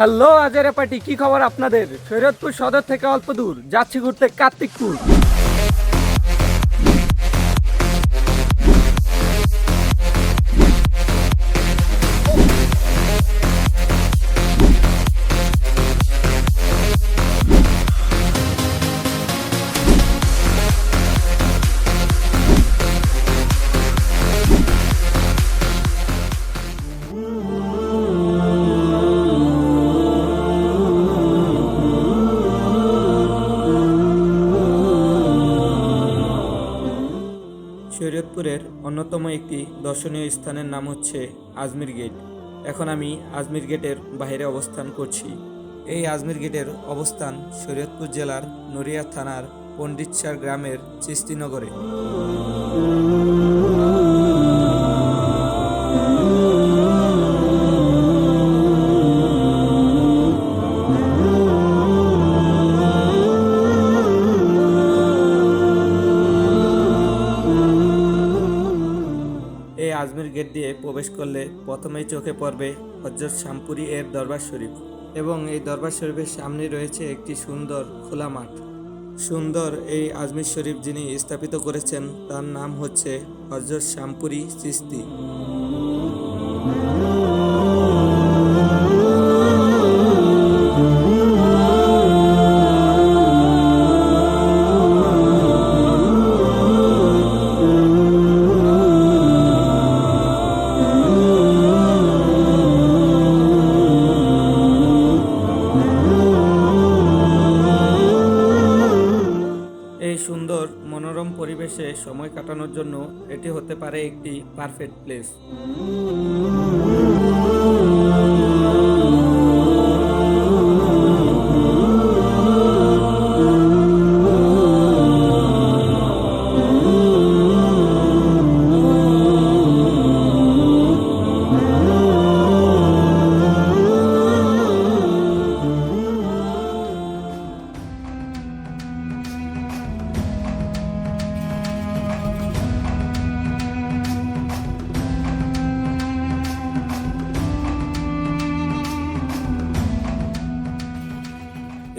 Hello আজের party কি খবর আপনাদের? শরীয়তপুর সদর থেকে অল্প দূর যাচ্ছি ঘুরতে কার্তিকপুর। শরীয়তপুরের অন্যতম একটি দর্শনীয় স্থানের নাম হচ্ছে আজমির গেট। এখন আমি আজমির গেটের বাইরে অবস্থান করছি। এই আজমির গেটের অবস্থান শরীয়তপুর জেলার নড়িয়া থানার পণ্ডিতসার গ্রামের চিস্তিনগরে। প্রথমেই চোখে পড়বে হজরত শামপুরি এর দরবার শরীফ এবং এই দরবার শরীফের সামনে রয়েছে একটি সুন্দর খোলা মাঠ। সুন্দর এই আজমির শরীফ যিনি স্থাপিত করেছেন, তার নাম হচ্ছে হজরত শ্যামপুরি চিস্তি সুন্দর মনোরম পরিবেশে সময় কাটানোর জন্য এটি হতে পারে একটি পারফেক্ট প্লেস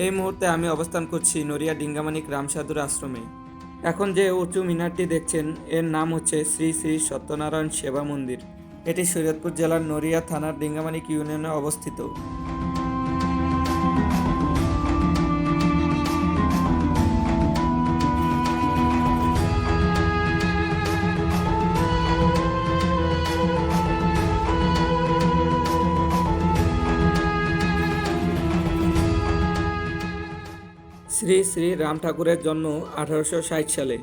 এই মুহূর্তে আমি অবস্থান করছি নড়িয়া ডিঙ্গামানিক রামসাধুর আশ্রমে। এখন যে উঁচু মিনারটি দেখছেন, এর নাম হচ্ছে শ্রী শ্রী সত্যনারায়ণ সেবা মন্দির। এটি শরীয়তপুর জেলার নড়িয়া থানার ডিঙ্গামানিক ইউনিয়নে অবস্থিত। শ্রী শ্রী রাম ঠাকুরের জন্ম আঠারোশো ষাট সালে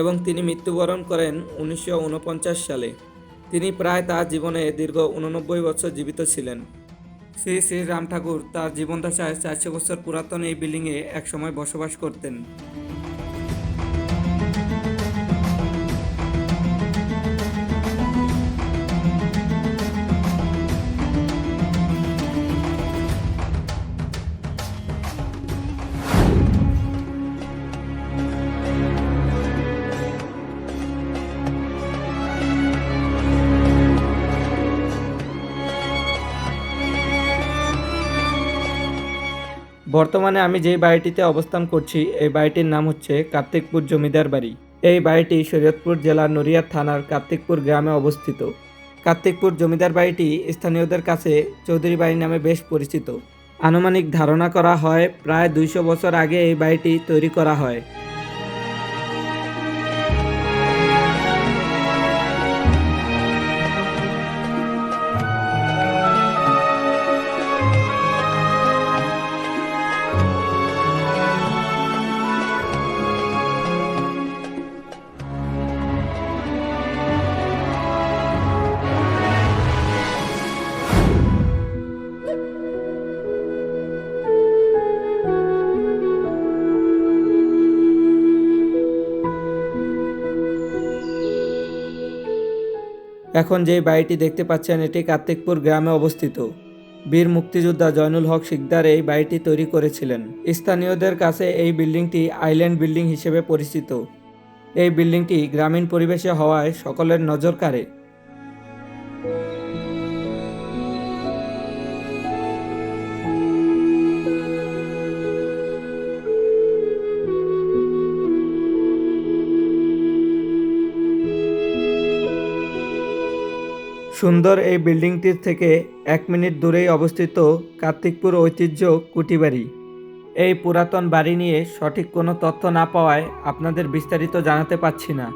এবং তিনি মৃত্যুবরণ করেন উনিশশো উনপঞ্চাশ সালে। তিনি প্রায় তার জীবনে দীর্ঘ উননব্বই বছর জীবিত ছিলেন। শ্রী শ্রী রাম ঠাকুর তার জীবনদশায় চারশো বছর পুরাতন এই বিল্ডিংয়ে একসময় বসবাস করতেন। বর্তমানে আমি যেই বাড়িটিতে অবস্থান করছি, এই বাড়িটির নাম হচ্ছে কার্তিকপুর জমিদার বাড়ি। এই বাড়িটি শরীয়তপুর জেলার নড়িয়া থানার কার্তিকপুর গ্রামে অবস্থিত। কার্তিকপুর জমিদার বাড়িটি স্থানীয়দের কাছে চৌধুরী বাড়ি নামে বেশ পরিচিত। আনুমানিক ধারণা করা হয়, প্রায় দুইশো বছর আগে এই বাড়িটি তৈরি করা হয়। এখন যে বাড়িটি দেখতে পাচ্ছেন, এটি কার্তিকপুর গ্রামে অবস্থিত। বীর মুক্তিযোদ্ধা জয়নুল হক শিকদার এই বাড়িটি তৈরি করেছিলেন। স্থানীয়দের কাছে এই বিল্ডিংটি আইল্যান্ড বিল্ডিং হিসেবে পরিচিত। এই বিল্ডিংটি গ্রামীণ পরিবেশে হওয়ায় সকলের নজর কাড়ে। সুন্দর এই বিল্ডিংটির থেকে এক মিনিট দূরেই অবস্থিত কার্তিকপুর ঐতিহ্য কুটিবাড়ি। এই পুরাতন বাড়ি নিয়ে সঠিক কোনো তথ্য না পাওয়ায় আপনাদের বিস্তারিত জানাতে পারছি না।